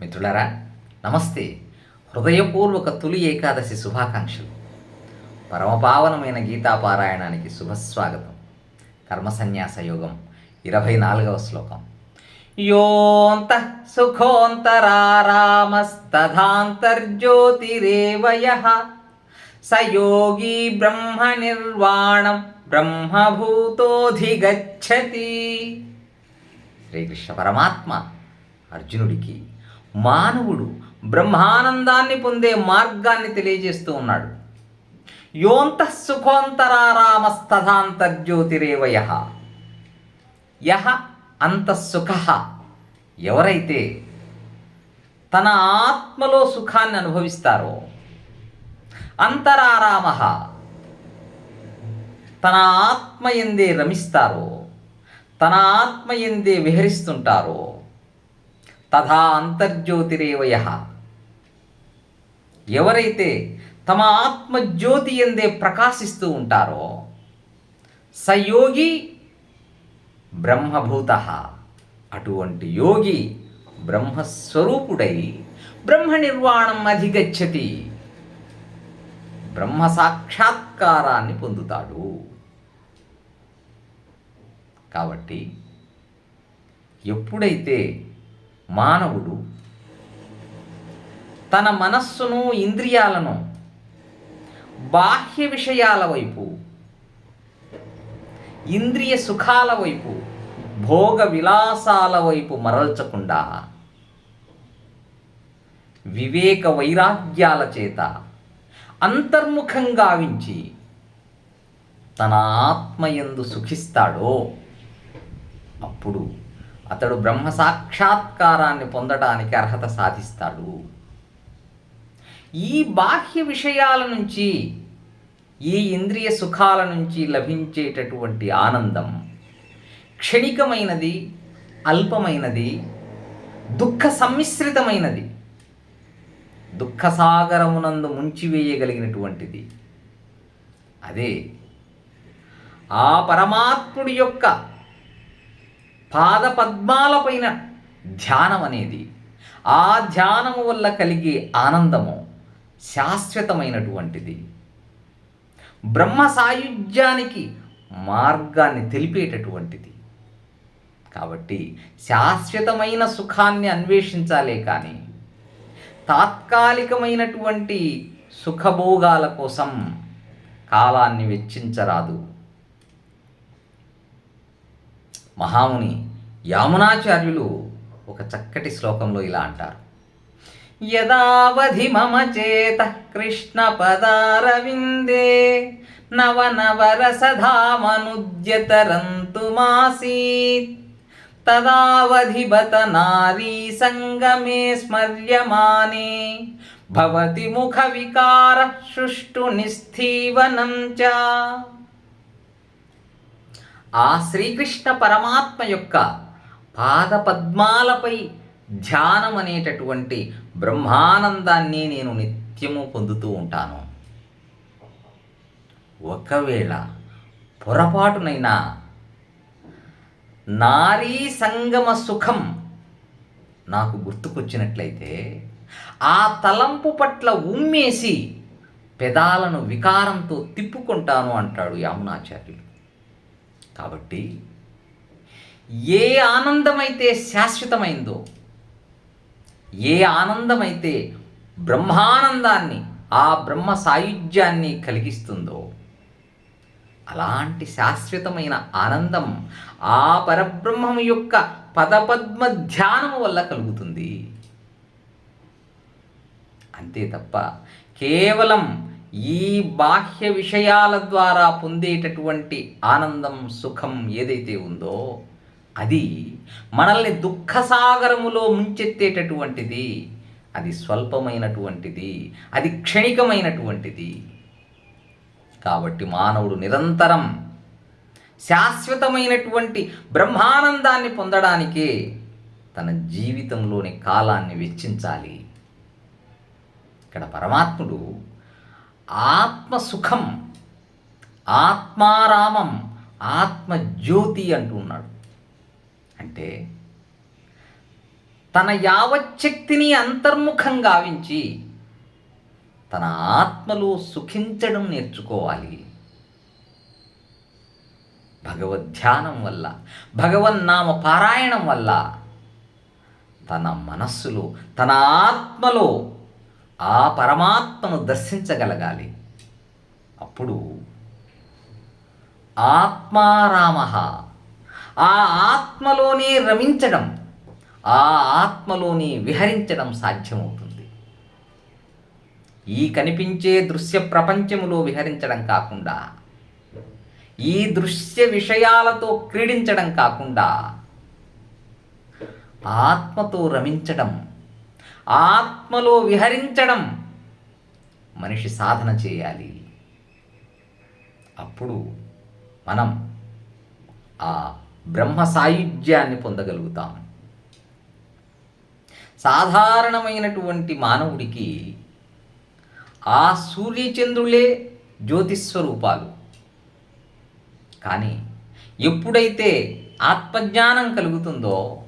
మిత్రులారా నమస్తే. హృదయపూర్వక తొలి ఏకాదశి శుభాకాంక్షలు. పరమపావనమైన గీతాపారాయణానికి శుభస్వాగతం. కర్మసన్యాస యోగం ఇరవై నాలుగవ శ్లోకం. యోంత సుఖోంతరారామస్తథాంతర్జ్యోతిరేవయ. స యోగీ బ్రహ్మ నిర్వాణం బ్రహ్మభూతోధిగచ్చతి. శ్రీకృష్ణ పరమాత్మ అర్జునుడికి మానవుడు బ్రహ్మానందాన్ని పొందే మార్గాన్ని తెలియజేస్తూ ఉన్నాడు. యోంత సుఖోంతరారామస్తథాంతర్జ్యోతిరేవయ యహ అంతఃసుఖ ఎవరైతే తన ఆత్మలో సుఖాన్ని అనుభవిస్తారో అంతరారామ తన ఆత్మ ఎందే రమిస్తారో తన ఆత్మ ఎందే విహరిస్తుంటారో తథా అంతర్జ్యోతిరేవయ. ఎవరైతే తమ ఆత్మజ్యోతి ఎందే ప్రకాశిస్తూ ఉంటారో సయోగి బ్రహ్మభూత. అటువంటి యోగి బ్రహ్మస్వరూపుడై బ్రహ్మ నిర్వాణం అధిగచ్చతి. బ్రహ్మ సాక్షాత్కారాన్ని పొందుతాడు. కాబట్టి ఎప్పుడైతే మానవుడు తన మనస్సును ఇంద్రియాలను బాహ్య విషయాల వైపు ఇంద్రియ సుఖాల వైపు భోగ విలాసాల వైపు మరల్చకుండా వివేక వైరాగ్యాల చేత అంతర్ముఖం గావించి తన ఆత్మయందు సుఖిస్తాడో అప్పుడు అతడు బ్రహ్మ సాక్షాత్కారాన్ని పొందడానికి అర్హత సాధిస్తాడు. ఈ బాహ్య విషయాల నుంచి ఈ ఇంద్రియ సుఖాల నుంచి లభించేటటువంటి ఆనందం క్షణికమైనది అల్పమైనది దుఃఖ సమ్మిశ్రితమైనది దుఃఖసాగరమునందు ముంచివేయగలిగినటువంటిది. అదే ఆ పరమాత్ముడి యొక్క పాదపద్మాలపైన ధ్యానం అనేది ఆ ధ్యానము వల్ల కలిగే ఆనందము శాశ్వతమైనటువంటిది. బ్రహ్మ సాయుధ్యానికి మార్గాన్ని తెలిపేటటువంటిది. కాబట్టి శాశ్వతమైన సుఖాన్ని అన్వేషించాలే కానీ తాత్కాలికమైనటువంటి సుఖభోగాల కోసం కాలాన్ని వెచ్చించరాదు. మహాముని యామునాచార్యులు ఒక చక్కటి శ్లోకంలో ఇలా అంటారు. యదావధి మమ చేత కృష్ణ పదారవిందే నవనవరసధామనుద్యతరంతు మాసీత్ తదావధి బత నారీ సంగమే స్మర్యమానే భవతి ముఖ వికార సృష్టు నిస్థీవనం చ ఆ శ్రీకృష్ణ పరమాత్మ యొక్క పాదపద్మాలపై ధ్యానం అనేటటువంటి బ్రహ్మానందాన్ని నేను నిత్యము పొందుతూ ఉంటాను. ఒకవేళ పొరపాటునైనా నారీ సంగమ సుఖం నాకు గుర్తుకొచ్చినట్లయితే ఆ తలంపు పట్ల ఉమ్మేసి పెదాలను వికారంతో తిప్పుకుంటాను అంటాడు యామునాచార్యులు. కాబట్టి ఏ ఆనందమైతే శాశ్వతమైందో ఏ ఆనందమైతే బ్రహ్మానందాన్ని ఆ బ్రహ్మ సాయుధ్యాన్ని కలిగిస్తుందో అలాంటి శాశ్వతమైన ఆనందం ఆ పరబ్రహ్మము యొక్క పదపద్మ ధ్యానము వల్ల కలుగుతుంది. అంతే తప్ప కేవలం ఈ బాహ్య విషయాల ద్వారా పొందేటటువంటి ఆనందం సుఖం ఏదైతే ఉందో అది మనల్ని దుఃఖసాగరములో ముంచెత్తేటటువంటిది అది స్వల్పమైనటువంటిది అది క్షణికమైనటువంటిది. కాబట్టి మానవుడు నిరంతరం శాశ్వతమైనటువంటి బ్రహ్మానందాన్ని పొందడానికే తన జీవితంలోని కాలాన్ని వెచ్చించాలి. ఇక్కడ పరమాత్ముడు ఆత్మసుఖం ఆత్మారామం ఆత్మజ్యోతి అంటూ ఉన్నాడు. అంటే తన యావచ్చక్తిని అంతర్ముఖం గావించి తన ఆత్మలో సుఖించడం నేర్చుకోవాలి. భగవద్ధ్యానం వల్ల భగవన్నామ పారాయణం వల్ల తన మనస్సులో తన ఆత్మలో ఆ పరమాత్మను దర్శించగలగాలి. అప్పుడు ఆత్మారామ ఆ ఆత్మలోనే రమించడం ఆ ఆత్మలోనే విహరించడం సాధ్యమవుతుంది. ఈ కనిపించే దృశ్య ప్రపంచములో విహరించడం కాకుండా ఈ దృశ్య విషయాలతో క్రీడించడం కాకుండా ఆత్మతో రమించడం ఆత్మలో విహరించడం మనిషి సాధన చేయాలి. అప్పుడు మనం ఆ బ్రహ్మ సాయుధ్యాన్ని పొందగలుగుతాం. సాధారణమైనటువంటి మానవుడికి ఆ సూర్యచంద్రులే జ్యోతిస్వరూపాలు. కానీ ఎప్పుడైతే ఆత్మజ్ఞానం కలుగుతుందో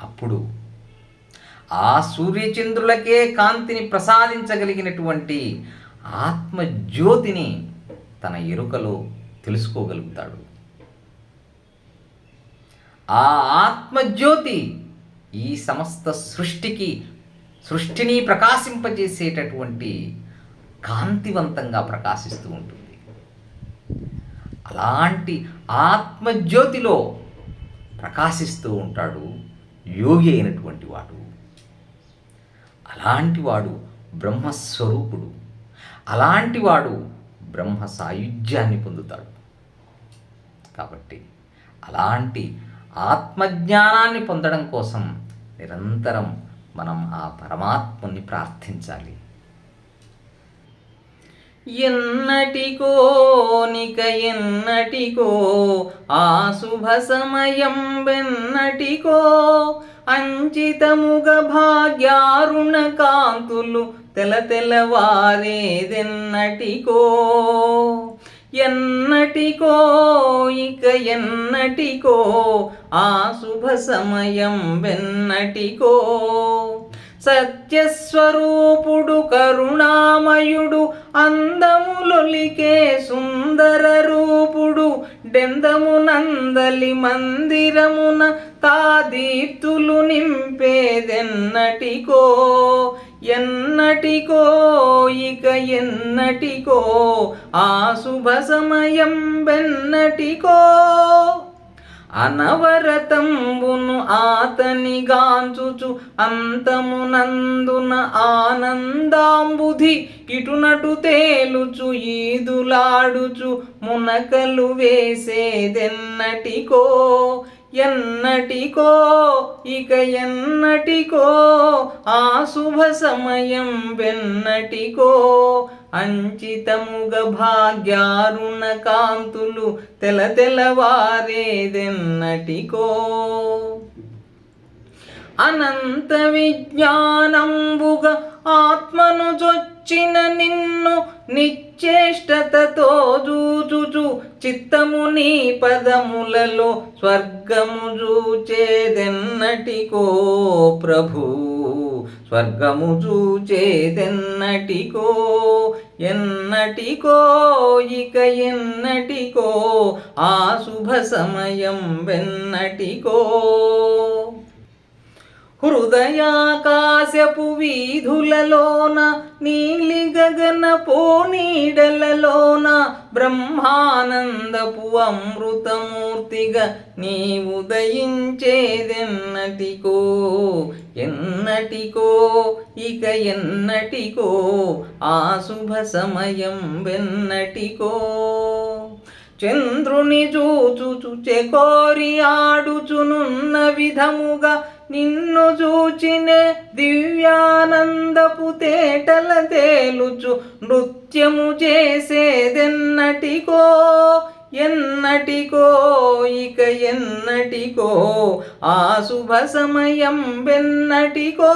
అప్పుడు ఆ సూర్యచంద్రులకే కాంతిని ప్రసాదించగలిగినటువంటి ఆత్మజ్యోతిని తన ఎరుకలో తెలుసుకోగలుగుతాడు. ఆ ఆత్మజ్యోతి ఈ సమస్త సృష్టికి సృష్టిని ప్రకాశింపజేసేటటువంటి కాంతివంతంగా ప్రకాశిస్తూ ఉంటుంది. అలాంటి ఆత్మజ్యోతిలో ప్రకాశిస్తూ ఉంటాడు యోగి అయినటువంటి వాడు. అలాంటివాడు బ్రహ్మస్వరూపుడు. అలాంటివాడు బ్రహ్మ సాయుధ్యాన్ని పొందుతాడు. కాబట్టి అలాంటి ఆత్మజ్ఞానాన్ని పొందడం కోసం నిరంతరం మనం ఆ పరమాత్మని ప్రార్థించాలి. ఎన్నటికో నిక ఎన్నటికో ఆ శుభ సమయం వెన్నటికో అంచితముగ భాగ్యారుణ కాంతులు తెల తెలవారేదెన్నటికో? ఎన్నటికో? ఇక ఎన్నటికో? ఆ శుభ సమయం వెన్నటికో? సత్యస్వరూపుడు కరుణామయుడు అందములొలికే సుందర రూపుడు డెందమునందలి మందిరమున తాదీప్తులు నింపేదెన్నటికో? ఎన్నటికో? ఇక ఎన్నటికో? ఆ శుభ సమయం వెన్నటికో అనవరతంబును ఆతని గాంచుచు అంతమునందున ఆనందాంబుధి ఇటునటు తేలుచు ఈదులాడుచు మునకలు వేసేదెన్నటికో ఎన్నటికో ఇక ఎన్నటికో ఆ శుభ సమయం వెన్నటికో. అంచితముగ భాగ్యారుణ కాంతులు తెల తెలవారేదెన్నటికో అనంత విజ్ఞానంబుగ ఆత్మను చిన నిన్ను నిశ్చేష్టతతో చూచుచు చిత్తము నీ పదములలో స్వర్గము చూచేదెన్నటికో ప్రభు. స్వర్గము చూచేదెన్నటికో ఎన్నటికో ఇక ఎన్నటికో ఆ శుభ సమయం వెన్నటికో. హృదయాకాశపు వీధులలోన నీలి గగన పోనీడలలోన బ్రహ్మానందపు అమృతమూర్తిగా నీ ఉదయించేదెన్నటికో ఎన్నటికో ఇక ఎన్నటికో ఆ శుభ సమయం వెన్నటికో. చంద్రుని చూచుచు చెకోరి ఆడుచునున్న విధముగా నిన్ను చూచినే దివ్యానందపు తేటల తేలుచు నృత్యము చేసేదెన్నటికో ఎన్నటికో ఇక ఎన్నటికో ఆ శుభ సమయం వెన్నటికో.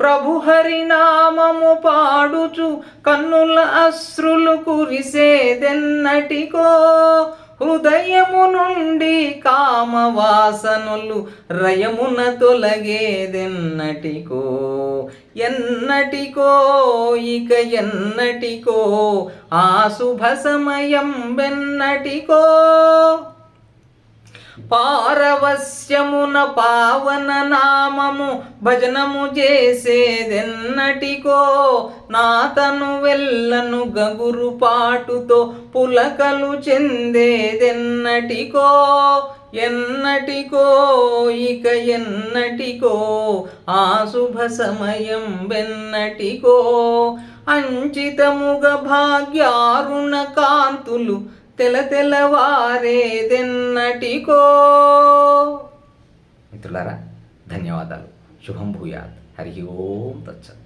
ప్రభు హరినామము పాడుచు కన్నుల అశ్రులు కురిసేదెన్నటికో హృదయము నుండి కామవాసనులు రయమున తొలగేదెన్నటికో. ఎన్నటికో ఇక ఎన్నటికో ఆ శుభ సమయం వెన్నటికో. పారవస్యమున పావన నామము భజనము చేసేదెన్నటికో నాతను వెళ్ళను గగురు పాటుతో పులకలు చెందేదెన్నటికో ఎన్నటికో ఇక ఎన్నటికో ఆ శుభ సమయం వెన్నటికో. అంచితముగ భాగ్యారుణ కాంతులు తెల తెలవారేదెన్నటికో మిత్రులారా ధన్యవాదాలు. శుభం భూయాత్. హరి ఓం తచ్చత్